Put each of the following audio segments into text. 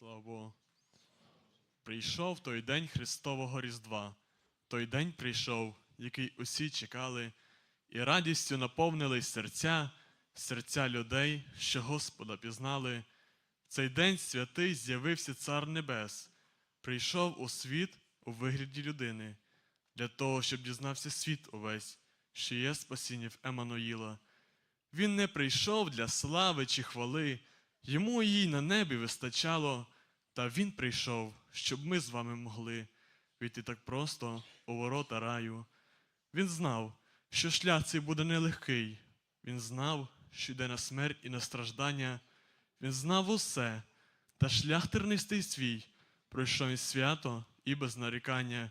Слава Богу. Прийшов той день Христового Різдва. Той день прийшов, який усі чекали, і радістю наповнились серця, серця людей, що Господа пізнали. Цей день святий з'явився Цар Небес, прийшов у світ у вигляді людини, для того, щоб дізнався світ увесь, що є спасіння в Еммануїла. Він не прийшов для слави чи хвали, йому їй на небі вистачало, та він прийшов, щоб ми з вами могли війти так просто у ворота раю. Він знав, що шлях цей буде нелегкий. Він знав, що йде на смерть і на страждання. Він знав усе, та шлях тернистий свій пройшов він свято і без нарікання.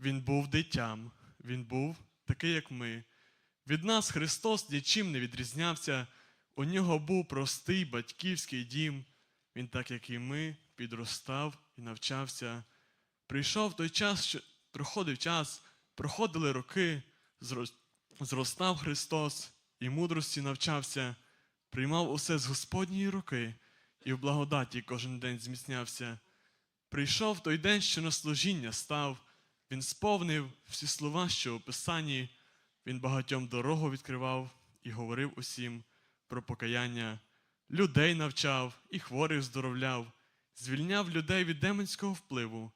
Він був дитям, він був такий, як ми. Від нас Христос нічим не відрізнявся. У нього був простий батьківський дім. Він, так як і ми, підростав і навчався. Прийшов той час, що проходив час, проходили роки, зростав Христос і мудрості навчався, приймав усе з Господньої руки і в благодаті кожен день зміцнявся. Прийшов той день, що на служіння став, він сповнив всі слова, що у Писанні, він багатьом дорогу відкривав і говорив усім про покаяння, людей навчав і хворих здоровляв, звільняв людей від демонського впливу.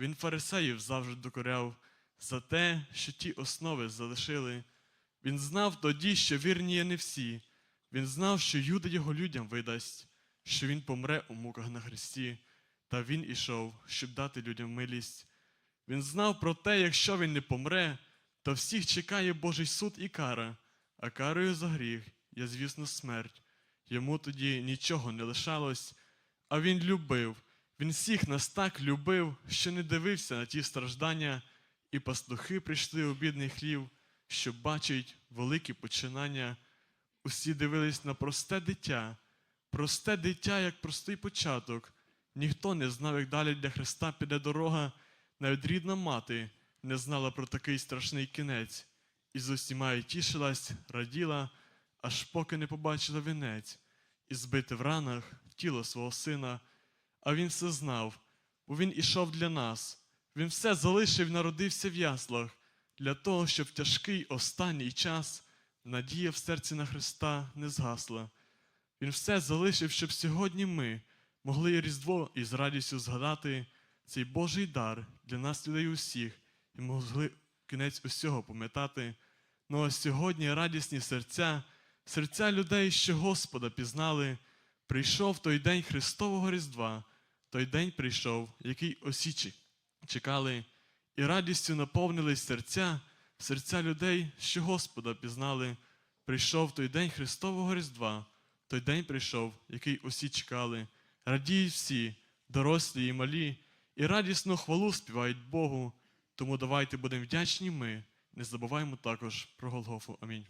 Він фарисеїв завжди докоряв за те, що ті основи залишили. Він знав тоді, що вірні є не всі. Він знав, що Юда його людям видасть, що він помре у муках на хресті, та він ішов, щоб дати людям милість. Він знав про те, якщо він не помре, то всіх чекає Божий суд і кара, а карою за гріх є, звісно, смерть. Йому тоді нічого не лишалось, а він любив. Він всіх нас так любив, що не дивився на ті страждання, і пастухи прийшли у бідний хлів, щоб бачить великі починання. Усі дивились на просте дитя, просте дитя, як простий початок. Ніхто не знав, як далі для Христа піде дорога, навіть рідна мати не знала про такий страшний кінець, і з усіма й тішилась, раділа, аж поки не побачила вінець, і збити в ранах тіло свого сина. А він все знав, бо він ішов для нас. Він все залишив, і народився в яслах, для того, щоб тяжкий останній час надія в серці на Христа не згасла. Він все залишив, щоб сьогодні ми могли Різдво із радістю згадати цей Божий дар для нас, людей усіх, і могли кінець усього пам'ятати. Ну а сьогодні радісні серця, серця людей, що Господа пізнали, прийшов той день Христового Різдва, той день прийшов, який осічі чекали, і радістю наповнились серця, серця людей, що Господа пізнали. Прийшов той день Христового Різдва, той день прийшов, який усі чекали. Радіють всі, дорослі і малі, і радісну хвалу співають Богу. Тому давайте будемо вдячні ми, не забуваємо також про Голгофу. Амінь.